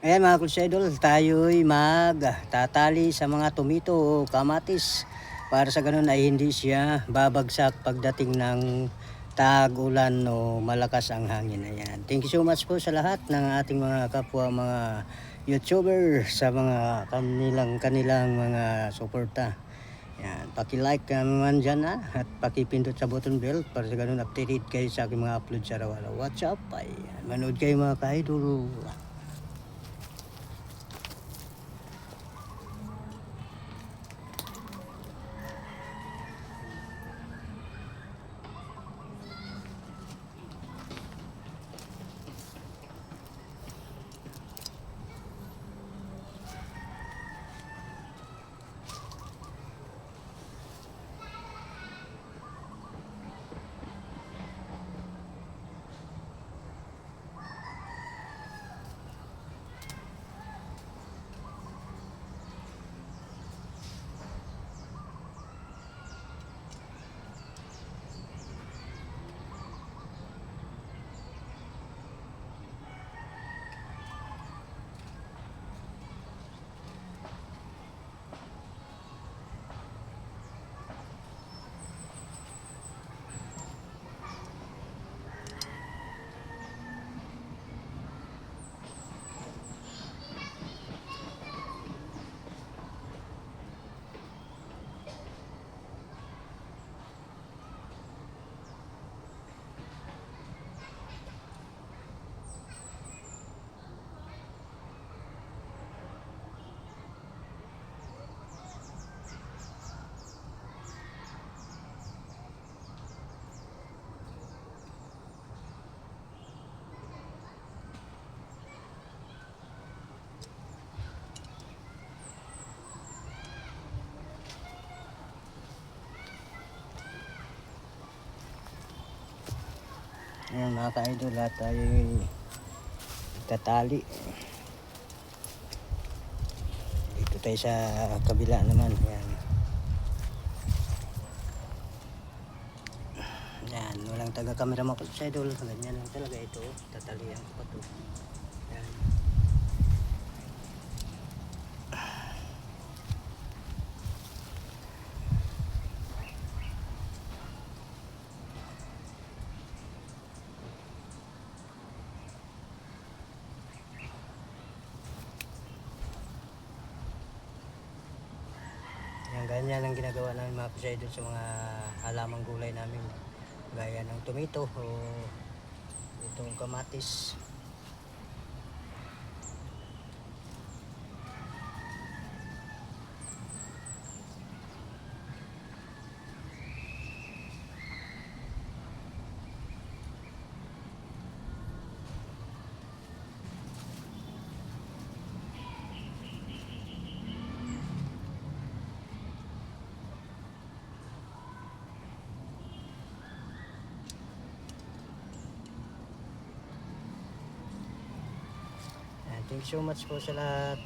Ayan mga Crusadol, tayo'y magtatali sa mga tumito o kamatis para sa ganun ay hindi siya babagsak pagdating ng tag-ulan o malakas ang hangin. Ayan. Thank you so much po sa lahat ng ating mga kapwa mga YouTuber sa mga kanilang kanilang mga suporta. Yan, paki-like naman dyan ha, at paki-pindot sa button bell para sa ganun updated kayo sa aking mga upload sa araw-araw. What's up? Ayan, manood kayo mga ka-idol. Ayan mga ka-idol, lahat tayo tatali. Dito tayo sa kabila naman. Ayan. Yan, walang taga-camera mga ka-idol. Ganyan lang talaga ito. Tatalian ko pa to. Yan. Yan, ganyan ang ginagawa namin mga ka-idol sa mga halamang gulay namin. Gaya ng tomato o itong kamatis. Yan, thank you so much po sa lahat.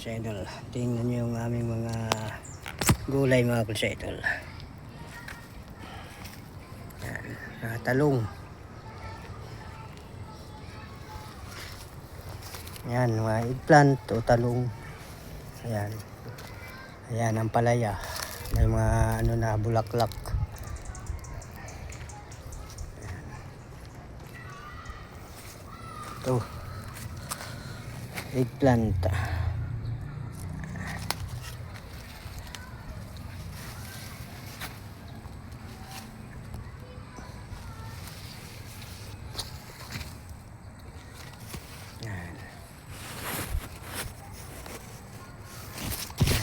Kulsa idol. Tingnan niyo yung aming mga gulay mga kulsa idol. Yan. Ah, talong. Yan, mga eggplant o talong. Ayan. Ayan, ang palaya. May mga ano na, bulaklak. Ayan. Ito. Eggplant. Yan. Yan,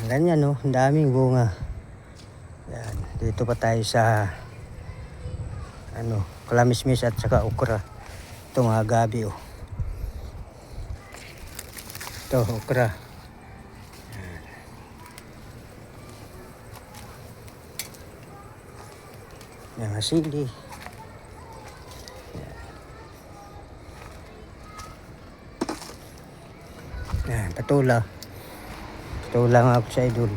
Ganyan no, ang daming bunga. Yan, dito pa tayo sa ano, kalamismis at saka okra. Ito mga gabi oh. Ito, okra. Yan. Yan, mga sili. Yan, patula. Patula nga ako sa idol.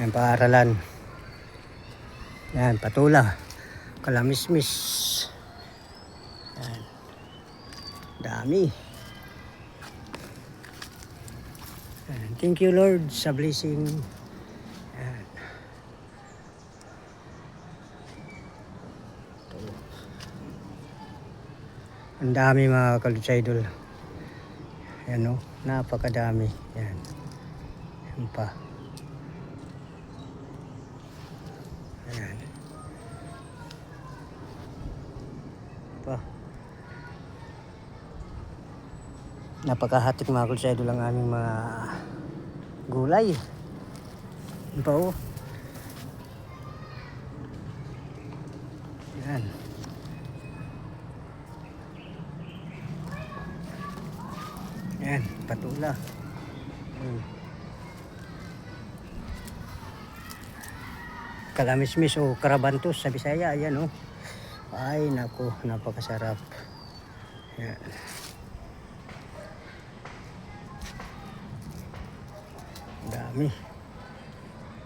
Yan, paaralan. Yan, patula. Kalamismis. Yan. Dami. Yan. Thank you Lord sa blessing. Yan. Ang dami mga kalutsa idol. Yan o, napakadami. Yan. Yan pa. Ayan. Pa. Napakahatik mga kalutsa idol ang aming mga gulay. Yan pa o. Yan. Yan, patula. Hmm. Kalamismis o karabantos sa Bisaya, ayan o. Ay, nako, napakasarap. Yan. Dami.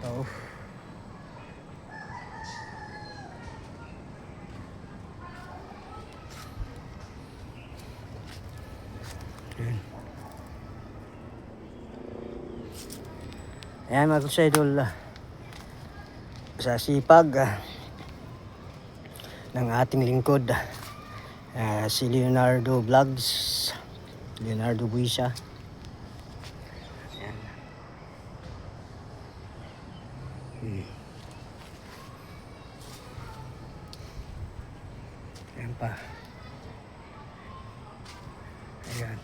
Oh. Yan. Ayan mga sa idol. ah, Sa sipag ah, ng ating lingkod. ah, si Leonardo Vlogs. Leonardo Buisa. Ayan. Hmm. Ayan pa. Ayan.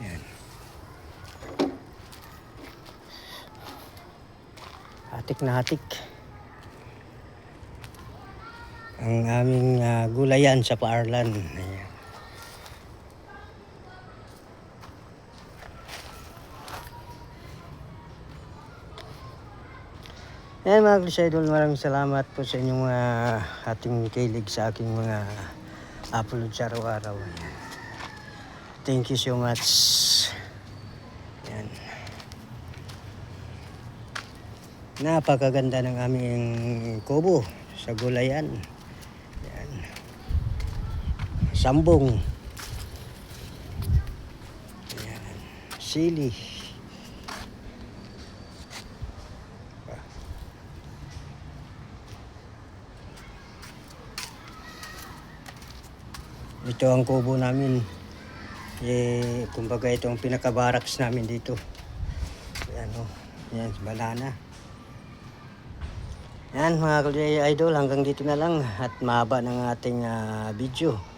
Ayan. Hatik. Ang aming ah, gulayan sa Paarlan. Ayan. Ayan mga Chris Idol, maraming salamat po sa inyong mga ating kilig sa aking mga upload sa araw-araw. Thank you so much. Yan. Napakaganda ng aming kubo sa gulayan. Yan. Sambong. Yan. Sili. Ito ang kubo namin eh, kumbaga ito ang pinaka-barracks namin dito. Yan o. Yan, banana. Yan mga idol, hanggang dito na lang at mahaba ng ating ah, video.